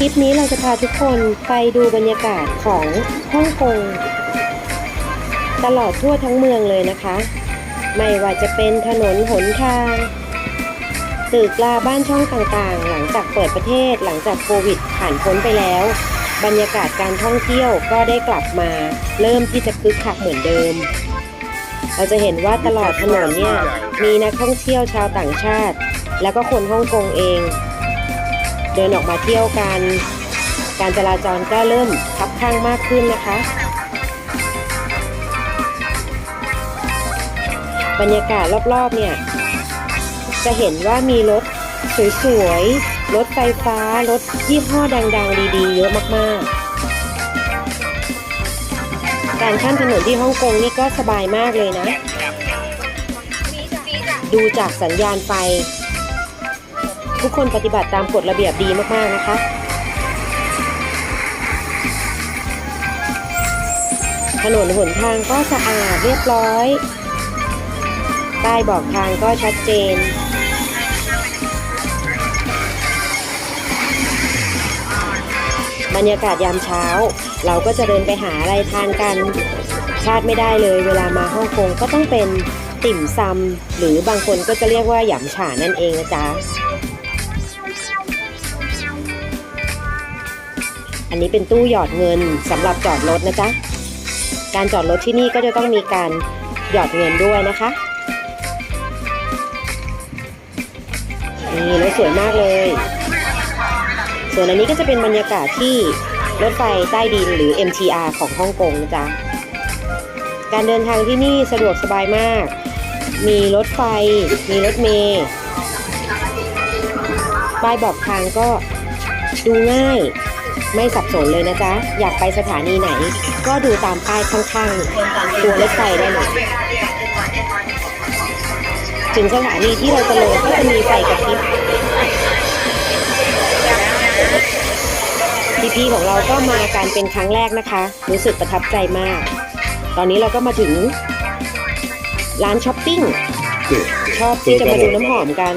คลิปนี้เราจะพาทุกคนไปดูบรรยากาศของฮ่องกงตลอดทั่วทั้งเมืองเลยนะคะ ไม่ว่าจะเป็นถนนหนทาง ตึกลาบ้านช่องต่างๆ หลังจากเปิดประเทศหลังจากโควิดผ่านพ้นไปแล้ว บรรยากาศการท่องเที่ยวก็ได้กลับมา เริ่มที่จะคึกคักเหมือนเดิม เราจะเห็นว่าตลอดถนนเนี่ยมีนักท่องเที่ยวชาวต่างชาติ แล้วก็คนฮ่องกงเอง เดินออกมาเที่ยวกัน การจราจรก็เริ่มคับข้างมากขึ้นนะคะ บรรยากาศรอบๆเนี่ย จะเห็นว่ามีรถสวยๆ รถไฟฟ้า รถยี่ห้อดังๆ ดีๆ เยอะมากๆ การข้ามถนนที่ฮ่องกงนี่ก็สบายมากเลยนะ ดูจากสัญญาณไฟ ทุกคนปฏิบัติตามกฎระเบียบดีมากๆนะคะถนนหนทางก็สะอาดเรียบร้อย ป้ายบอกทางก็ชัดเจน บรรยากาศยามเช้า เราก็จะเดินไปหาอะไรทานกันพลาดไม่ได้เลย เวลามาฮ่องกงก็ต้องเป็นติ่มซำหรือบางคนก็จะเรียกว่าหยำฉานั่นเองนะจ๊ะ อันนี้เป็นตู้หยอดเงินสำหรับจอดรถนะจ๊ะ การจอดรถที่นี่ก็จะต้องมีการหยอดเงินด้วยนะคะนี่รถสวยมากเลย ส่วนอันนี้ก็จะเป็นบรรยากาศที่รถไฟใต้ดินหรือ MTR ของฮ่องกงนะจ๊ะ การเดินทางที่นี่สะดวกสบายมาก มีรถไฟ มีรถเมล์ป้ายบอกทางก็ดูง่าย ไม่สับสนเลยนะจ๊ะ อยากไปสถานีไหน ก็ดูตามป้ายข้างๆ ตัวรถไฟได้เลยถึงสถานีที่เราจะลงก็จะมีไฟกระพริบพี่ๆของเราก็มาการเป็นครั้งแรกนะคะ รู้สึกประทับใจมาก ตอนนี้เราก็มาถึง ร้านช้อปปิ้ง ชอบที่จะมาดูน้ำหอมกัน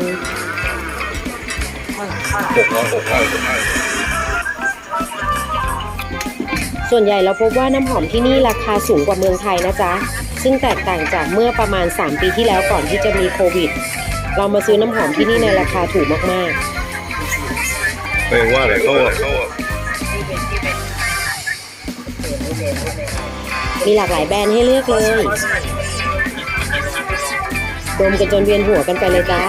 ส่วนใหญ่เราพบว่าน้ำหอมที่นี่ราคาสูงกว่าเมืองไทยนะจ๊ะ ซึ่งแตกต่างจากเมื่อประมาณ 3 ปีที่แล้วก่อนที่จะมีโควิด เรามาซื้อน้ำหอมที่นี่ในราคาถูกมากเออว่าอะไรเขาอะๆมีหลากหลายแบรนด์ให้เลือกเลยดมกันจนเวียนหัวกันไปเลยจ้า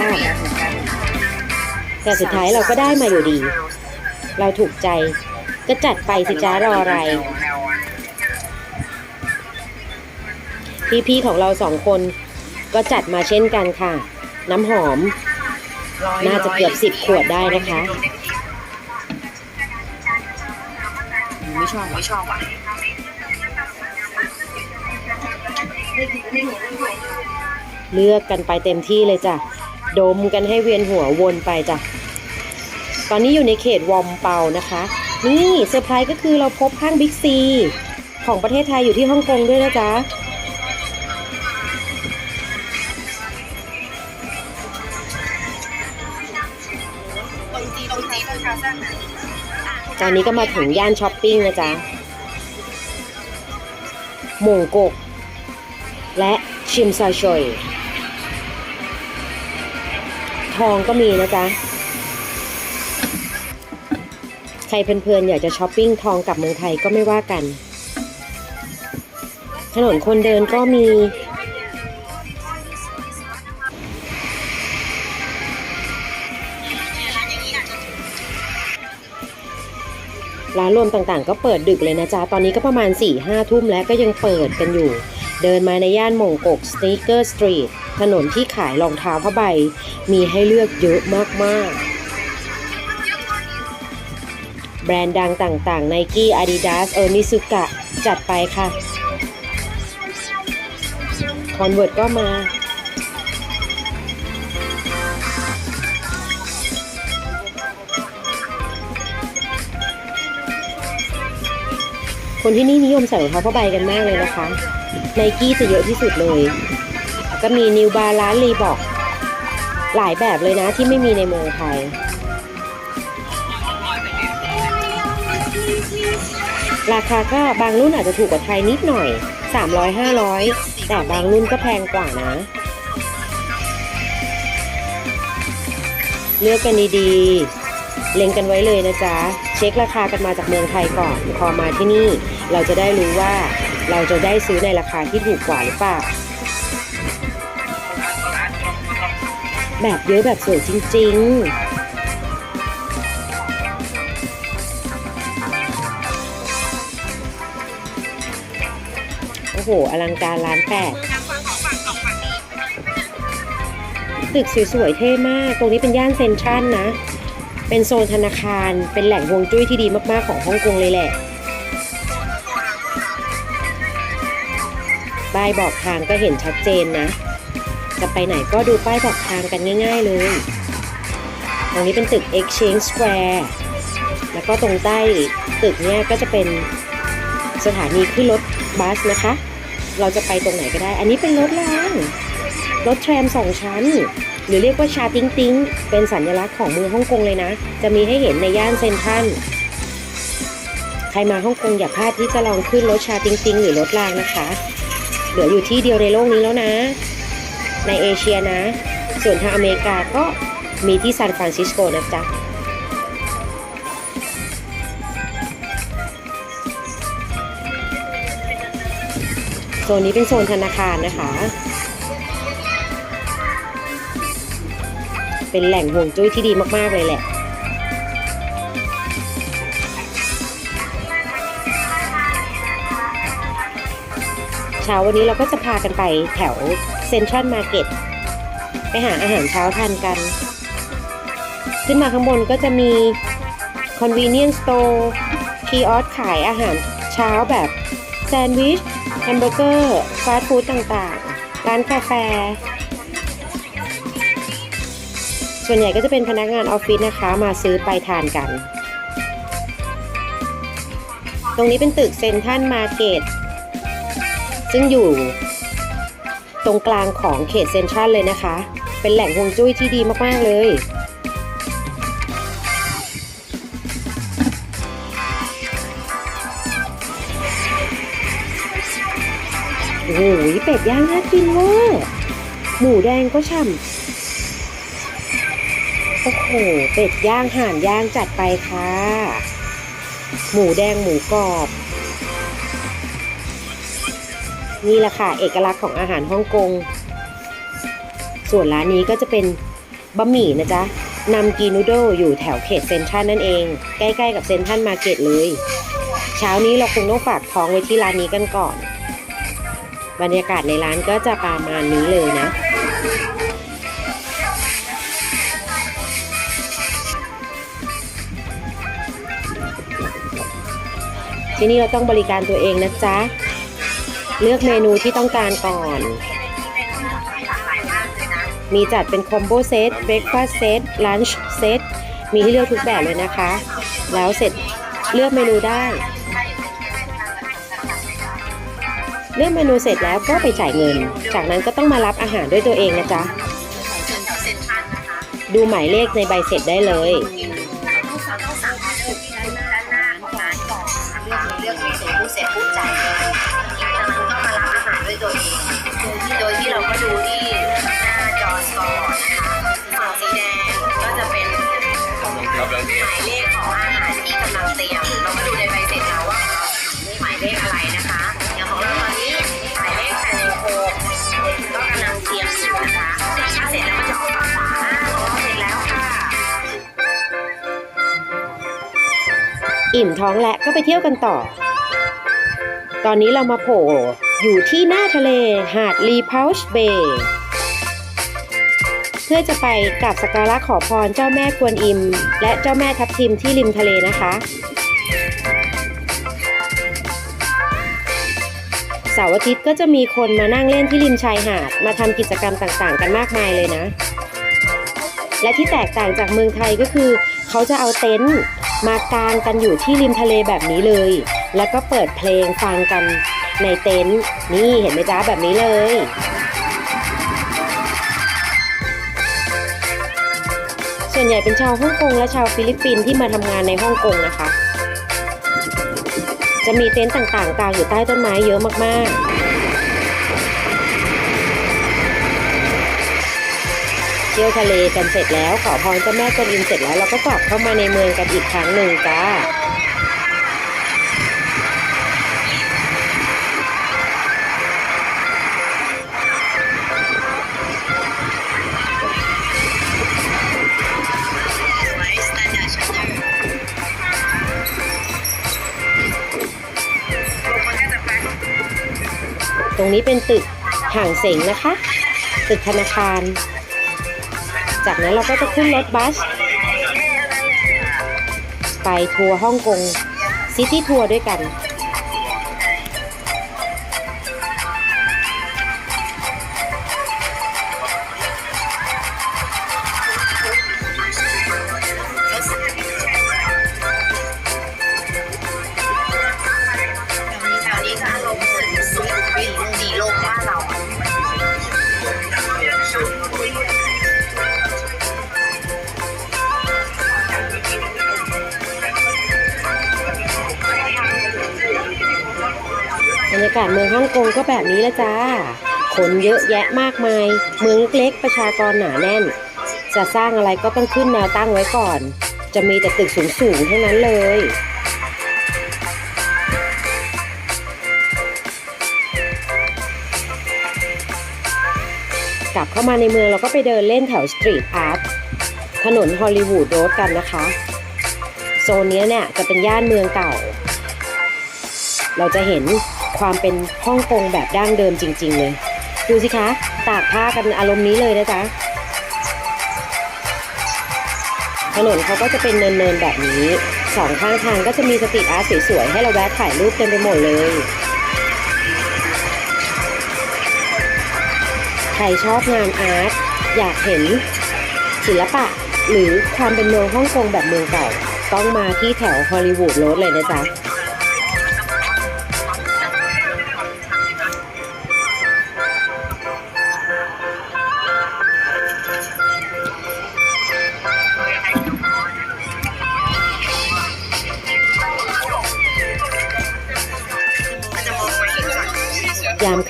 แต่สุดท้ายเราก็ได้มาอยู่ดี เราถูกใจ ก็จัดไปสิจ้ารออะไร พี่ๆของเราสองคนก็จัดมาเช่นกันค่ะ น้ำหอม น่าจะเกือบสิบขวดได้นะคะ ไม่ชอบไม่ชอบอะเลือกกันไปเต็มที่เลยจ้ะ ดมกันให้เวียนหัววนไปจ้ะ ตอนนี้อยู่ในเขตวอมเปานะคะ นี่เซอร์ไพรส์ก็คือเราพบห้างบิ๊กซีของประเทศไทยอยู่ที่ฮ่องกงด้วยนะจ๊ะตอนนี้ก็มาถึงย่านช้อปปิ้งนะจ๊ะหม่งกก และชิมซาชอย ทองก็มีนะจ๊ะ รเพลินๆอยากจะช้อปปิ้งทองกลับเมืองไทยก็ไม่ว่ากัน ถนนคนเดินก็มี ร้านรวมต่างๆ ก็เปิดดึกเลยนะจ๊ะ ตอนนี้ก็ประมาณ4 5ทุ่มแล้วก็ยังเปิดกันอยู่ เดินมาในย่านมงกกส n น a เกอร์สตรีทถนนที่ขายรองเท้าผ้าใบ มีให้เลือกเยอะมากๆ แบรนด์ดังต่างๆ Nike Adidas เออนิสุกะจัดไปค่ะ Convert ก็มาคนที่นี่นิยมใส่รองเท้าผ้าใบกันมากเลยนะคะไนกี้จะเยอะที่สุดเลย ก็มีนิวบาลานรีบอกหลายแบบเลยนะที่ไม่มีในเมืองไทย ราคาก็บางรุ่นอาจจะถูกกว่าไทยนิดหน่อย 300 500 แต่บางรุ่นก็แพงกว่านะ เลือกกันดีๆ เล็งกันไว้เลยนะจ๊ะ เช็คราคากันมาจากเมืองไทยก่อน พอมาที่นี่ เราจะได้รู้ว่าเราจะได้ซื้อในราคาที่ถูกกว่าหรือเปล่า แบบเยอะแบบสวยจริง ๆ อ้โห อลังการร้านแปดตึกสวยๆเท่มาก ตรงนี้เป็นย่านเซ็นทรัลนะ เป็นโซนธนาคาร เป็นแหล่งฮวงจุ้ยที่ดีมากๆของฮ่องกงเลยแหละป้ายบอกทางก็เห็นชัดเจนนะ จะไปไหนก็ดูป้ายบอกทางกันง่าย ๆเลย ตรงนี้เป็นตึก Exchange Square แล้วก็ตรงใต้ตึกเนี่ยก็จะเป็นสถานีขึ้นรถบัสนะคะ เราจะไปตรงไหนก็ได้ อันนี้เป็นรถรางรถแทรมสองชั้น หรือเรียกว่าชาติ้งติ้งเป็นสัญลักษณ์ของเมืองฮ่องกงเลยนะ จะมีให้เห็นในย่านเซนทรัลใครมาฮ่องกงอย่าพลาดที่จะลองขึ้นรถชาติ้งติ้งหรือรถรางนะคะ เหลืออยู่ที่เดียวในโลกนี้แล้วนะ ในเอเชียนะ ส่วนทางอเมริกาก็มีที่ซานฟรานซิสโกนะจ๊ะ นนี้เป็นโซนธนาคารนะคะ เป็นแหล่งห่วงจุ้ยที่ดีมาก ๆ เลยแหละ เช้าวันนี้เราก็จะพากันไปแถวเซ็นทรัลมาร์เก็ตไปหาอาหารเช้าทานกัน ขึ้นมาข้างบนก็จะมี convenience store คีออสขายอาหารเช้าแบบแซนด์วิช แฮมเบอร์เกอร์ฟาสต์ฟู้ดต่างๆ ร้านกาแฟ ส่วนใหญ่ก็จะเป็นพนักงานออฟฟิศนะคะ มาซื้อไปทานกัน ตรงนี้เป็นตึกเซนทรัลมาร์เก็ตซึ่งอยู่ตรงกลางของเขตเซ็นทรัลเลยนะคะ เป็นแหล่งฮวงจุ้ยที่ดีมาก ๆ เลย โอ้โหเป็ดย่างน่ากินเวอร์หมูแดงก็ฉ่ำโอ้โห เป็ดย่างห่านย่างจัดไปค่ะ หมูแดงหมูกรอบ นี่แหละค่ะ เอกลักษณ์ของอาหารฮ่องกง ส่วนร้านนี้ก็จะเป็นบะหมี่นะจ๊ะนำกีนูโดอยู่แถวเขตเซ็นทรัลนั่นเอง ใกล้ๆกับเซ็นทรัลมาร์เก็ตเลย เช้านี้เราคงต้องฝากท้องไว้ที่ร้านนี้กันก่อน บรรยากาศในร้านก็จะประมาณนี้เลยนะ ที่นี่เราต้องบริการตัวเองนะจ๊ะ เลือกเมนูที่ต้องการก่อน มีจัดเป็นคอมโบเซตเบร a ฟาสเซตลันช์เซตมีให้เลือกทุกแบบเลยนะคะ แล้วเสร็จเลือกเมนูได้ เลือกเมนูเสร็จแล้วก็ไปจ่ายเงิน จากนั้นก็ต้องมารับอาหารด้วยตัวเองนะจ๊ะ ดูหมายเลขในใบเสร็จได้เลยเราต้องสั่งออเรื่องร้านก่อนเลือกเลือกเมนูผู้เสร็จผู้จ่ายเงินจากนั้นก็มารับอาหารด้วยตัวเองโดยที่เราก็ดูที่หน้าจอสกอร์นะคะฝั่งสีแดงก็จะเป็นหมายเลขของอาหารที่กำลังเตรียม เราก็ดูในใบเสร็จ อิ่มท้องแล้วก็ไปเที่ยวกันต่อ ตอนนี้เรามาโผล่อยู่ที่หน้าทะเลหาดรีพาวช์เบย์เพื่อจะไปกราบสักการะขอพรเจ้าแม่กวนอิม และเจ้าแม่ทับทิมที่ริมทะเลนะคะ เสาร์อาทิตย์ก็จะมีคนมานั่งเล่นที่ริมชายหาด มาทำกิจกรรมต่างๆ กันมากมายเลยนะ และที่แตกต่างจากเมืองไทยก็คือ เขาจะเอาเต็นท์ มากางกันอยู่ที่ริมทะเลแบบนี้เลย แล้วก็เปิดเพลงฟังกันในเต็นท์นี่เห็นไหมจ๊ะแบบนี้เลยส่วนใหญ่เป็นชาวฮ่องกงและชาวฟิลิปปินส์ที่มาทำงานในฮ่องกงนะคะ จะมีเต็นท์ต่างๆกางอยู่ใต้ต้นไม้เยอะมากๆ เที่ยวทะเลกันเสร็จแล้วขอพรเจ้าแม่กวนอิมเสร็จแล้วเราก็กลับเข้ามาในเมืองกันอีกครั้งหนึ่งจ้าตรงนี้เป็นตึกห่างเสงนะคะ ตึกธนาคาร จากนั้นเราก็จะขึ้นรถบัส ไปทัวร์ฮ่องกงซิตี้ทัวร์ด้วยกันากาศเมืองฮ่องกงก็แบบนี้ละจ้า คนเยอะแยะมากมาย เมืองเล็กประชากรหนาแน่น จะสร้างอะไรก็ต้องขึ้นแนวตั้งไว้ก่อน จะมีแต่ตึกสูงๆทั้งนั้นเลยกลับเข้ามาในเมืองเราก็ไปเดินเล่นแถวสตรีทอาร์ตถนนฮอลลีวูดโรดกันนะคะ โซนนี้เนี่ยจะเป็นย่านเมืองเก่า เราจะเห็น ความเป็นฮ่องกงแบบดั้งเดิมจริง ๆ เลย ดูสิคะ ตากผ้ากันอารมณ์นี้เลยนะจ๊ะถนนเขาก็จะเป็นเนินๆแบบนี้สองข้างทางก็จะมีสตรีทอาร์ตสวยๆ ให้เราแวะถ่ายรูปเต็มไปหมดเลย ใครชอบงานอาร์ตอยากเห็นศิลปะ หรือความเป็นเมืองฮ่องกงแบบเมืองเก่า ต้องมาที่แถวฮอลลีวูดโรดเลยนะจ๊ะ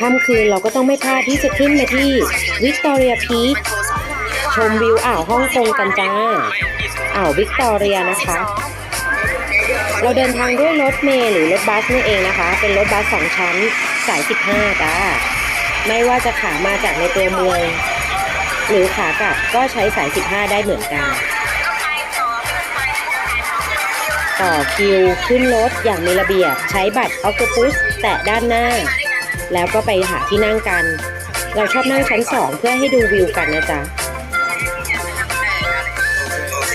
ค่ำคืนเราก็ต้องไม่พลาดที่จะขึ้นมาที่วิกตอเรียพีคชมวิวอ่าวฮ่องกงกันจ้าอ่าววิกตอเรียนะคะ เราเดินทางด้วยรถเมล์หรือรถบัสนี่นเองนะคะ เป็นรถบัสสองชั้นสาย 15 จ้า ไม่ว่าจะขามาจากในตัวเมือง หรือขากลับก็ใช้สาย 15 ได้เหมือนกัน ต่อคิวขึ้นรถอย่างมีระเบียบใช้บัตรออ t ต p ุสแตะด้านหน้า แล้วก็ไปหาที่นั่งกัน เราชอบนั่งชั้นสองเพื่อให้ดูวิวกันนะจ๊ะ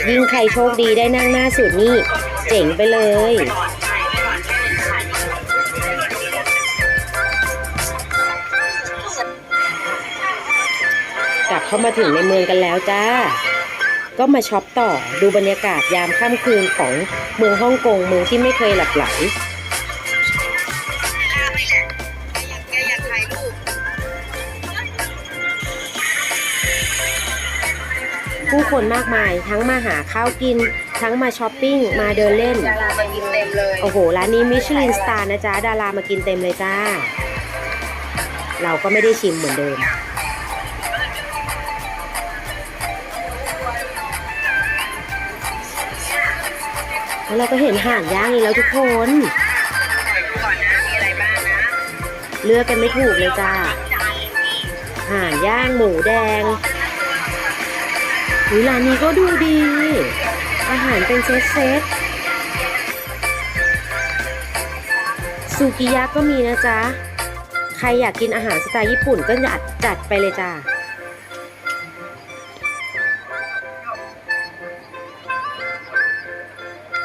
ยิ่งใครโชคดีได้นั่งหน้าสุดนี่เจ๋งไปเลยกลับเข้ามาถึงในเมืองกันแล้วจ้า ก็มาช็อปต่อดูบรรยากาศยามค่ำคืนของเมืองฮ่องกงเมืองที่ไม่เคยหลับไหล ผู้คนมากมายทั้งมาหาข้าวกิน ทั้งมาช้อปปิ้ง มาเดินเล่น ดารามากินเต็มเลย โอ้โห ร้านนี้มิชลินสตาร์นะจ๊ะ ดารามากินเต็มเลยจ้า เราก็ไม่ได้ชิมเหมือนเดิม แล้วเราก็เห็นห่านย่างอีกแล้วทุกคนก่อนนะ มีอะไรบ้างนะเลือกกันไม่ถูกเลยจ้า ห่านย่างหมูแดง อุ๊ยร้านนี้ก็ดูดี อาหารเป็นเซตเซตซูกิยะก็มีนะจ๊ะ ใครอยากกินอาหารสไตล์ญี่ปุ่นก็จัดจัดไปเลยจ้า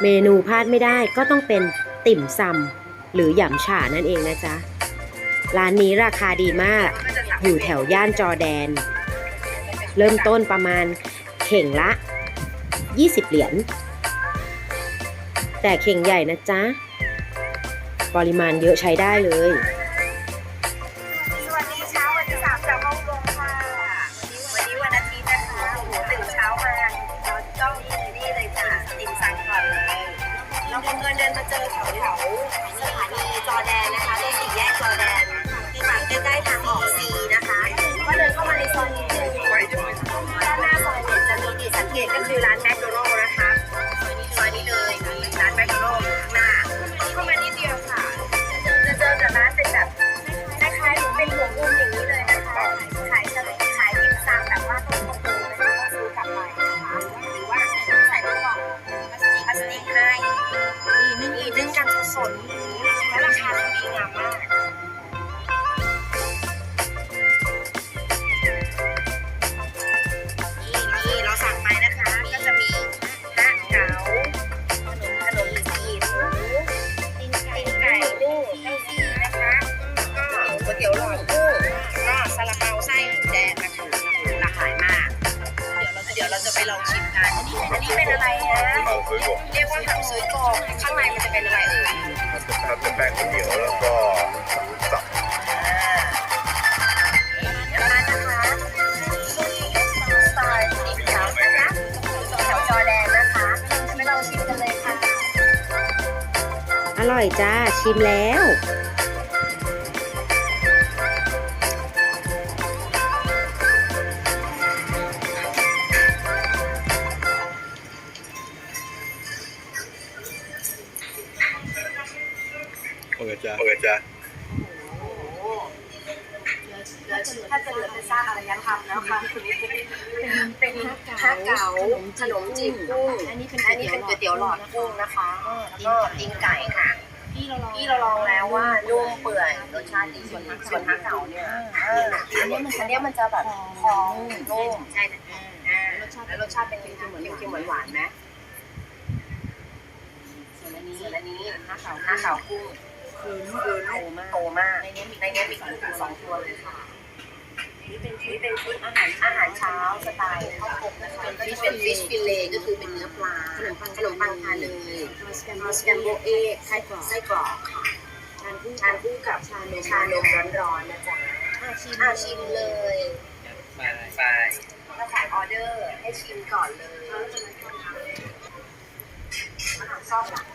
เมนูพลาดไม่ได้ก็ต้องเป็นติ่มซำหรือหยำฉ่านั่นเองนะจ๊ะ ร้านนี้ราคาดีมาก อยู่แถวย่านจอแดน เริ่มต้นประมาณ เข่งละ 20 เหรียญ แต่เข่งใหญ่นะจ๊ะ ปริมาณเยอะใช้ได้เลย ก็คือร้านแมคโดนัลด์ ตี๋ยวหลอดกุ้งก็ซาลาเปาไส้หมูแดงนะคะหลากหลายมาก เดี๋ยวเราจะไปลองชิมกัน อันนี้อันนี้เป็นอะไรนะเอาซื้อก่อนเรียกว่าทำซุยกรอกข้างในมันจะเป็นอะไรเอ่ยมันจะเป็นแป้งข้าวเหนียวแล้วก็หมูสับเดี๋ยวมานนะคะซุยสไตล์สีขาวนะคะแถวจอแดนนะคะไปลองชิมกันเลยค่ะ อร่อยจ้าชิมแล้ว โอเคจ้าโอเคจ้าถ้าจะเหลือเป็นซากอารยธรรมแล้วค่ะคุณนี่เป็นเป็นฮะเก๋าขนมจีบกุ้งอันนี้เป็นอันนี้เป็นก๋วยเตี๋ยวหลอดกุ้งนะคะแล้วก็ตีนไก่ค่ะที่เราลองแล้วว่านุ่มเปื่อยรสชาติดีส่วนส่วนฮะเก๋าเนี่ยเอออันนี้มันอันนี้มันจะแบบหอมนุ่มใช่นะอ่าแล้วรสชาติเป็นเค็มๆเหมือนเค็มๆหวานๆไหมส่วนอันนี้ส่วนอันนี้ฮะเก๋าฮะเก๋ากุ้ง คือคือโตมากโตมาก ในนี้มีในนี้มีกุ้งถึงสองตัวเลยค่ะ นี่เป็นนี่เป็นชุดอาหารอาหารเช้าสไตล์ข้าวกบนะคะก็จะเป็นฟิชฟิลเล่ก็คือเป็นเนื้อปลาขนมปังขนมปังทานเลยมาสแกมโบเอะไส้กรอกไส้กรอกค่ะทานคู่ทานคู่กับชานมชานมร้อนๆนะจ๊ะชิมชิมเลยไปถ้าขายออเดอร์ให้ชิมก่อนเลยอาหารซ่อมหลัง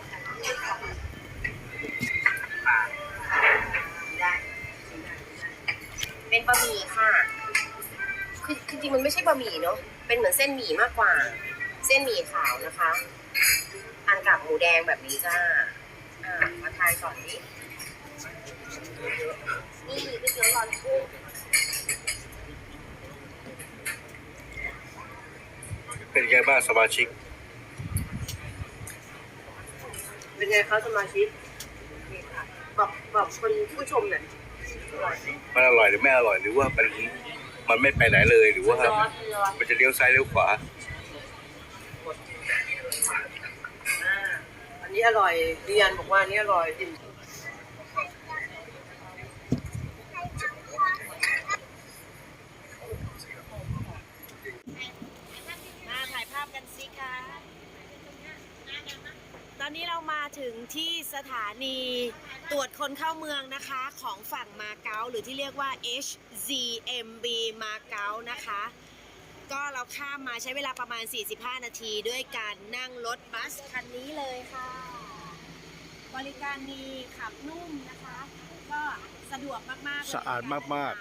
ได้เป็นบะหมี่ค่ะคือคือจริงๆมันไม่ใช่บะหมี่เนาะ เป็นเหมือนเส้นหมี่มากกว่า เส้นหมี่ขาวนะคะทานกับหมูแดงแบบนี้จ้า อ่า มาทานก่อนนี้นี่ก๋วยเตี๋ยวร้อนกุ้งเป็นไงบ้างสมาชิก เป็นไงคะสมาชิกนี่ค่ะ บอกบอกคนผู้ชมหน่อยอร่อยไหมมันอร่อยหรือไม่อร่อยหรือว่ามันมันไม่ไปไหนเลยหรือว่าร้อนร้อนมันจะเลี้ยวซ้ายเลี้ยวขวาอ่าอันนี้อร่อยเรียนบอกว่าอันนี้อร่อยจริงมาถ่ายภาพกันสิคะต อนนี้เรามาถึงที่สถานีตรวจคนเข้าเมืองนะคะของฝั่งมาเก๊าหรือที่เรียกว่า HZMB มาเก๊านะคะ ก็เราข้ามมาใช้เวลาประมาณ 45 นาทีด้วยการนั่งรถบัสคันนี้เลยค่ะ บริการดีขับนุ่มนะคะ ก็สะดวกมากๆเลยสะอาดมาก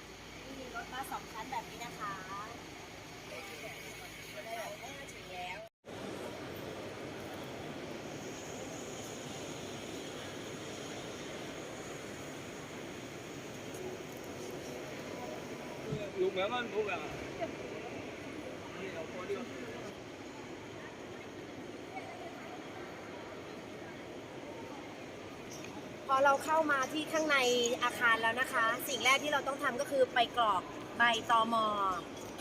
ๆมีรถบัสสองชั้นแบบนี้นะคะ 600원 뭐? พอเราเข้ามาที่ข้างในอาคารแล้วนะคะ สิ่งแรกที่เราต้องทำก็คือไปกรอกใบตอมอ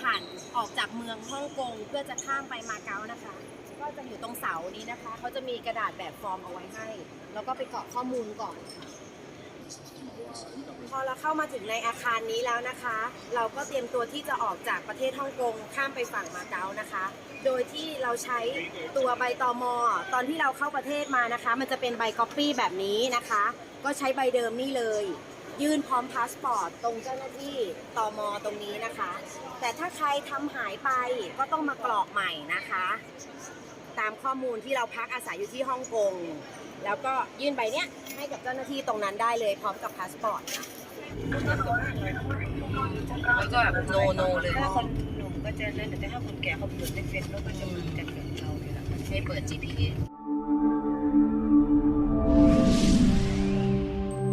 ผ่านออกจากเมืองฮ่องกงเพื่อจะข้ามไปมาเก๊านะคะ ก็จะอยู่ตรงเสานี้นะคะเขาจะมีกระดาษแบบฟอร์มเอาไว้ให้ แล้วก็ไปกรอกข้อมูลก่อน พอเราเข้ามาถึงในอาคารนี้แล้วนะคะ เราก็เตรียมตัวที่จะออกจากประเทศฮ่องกงข้ามไปฝั่งมาเก๊านะคะ โดยที่เราใช้ตัวใบตอมอตอนที่เราเข้าประเทศมานะคะ มันจะเป็นใบก๊อปปี้แบบนี้นะคะ ก็ใช้ใบเดิมนี่เลย ยื่นพร้อมพาสปอร์ตตรงเจ้าหน้าที่ตอมอตรงนี้นะคะ แต่ถ้าใครทำหายไปก็ต้องมากรอกใหม่นะคะ ตามข้อมูลที่เราพักอาศัยอยู่ที่ฮ่องกง แล้วก็ยื่นใบเนี้ยให้กับเจ้าหน้าที่ตรงนั้นได้เลยพร้อมกับพาสปอร์ตค่ะแล้วก็แบบโนโนเลยถ้าคนหนุ่มก็จะนั่นแต่ถ้าคนแก่เขาเปิดไม่เป็นแล้วก็จะเหมือนกันกับเราเนี่ยแหละให้เปิด GPS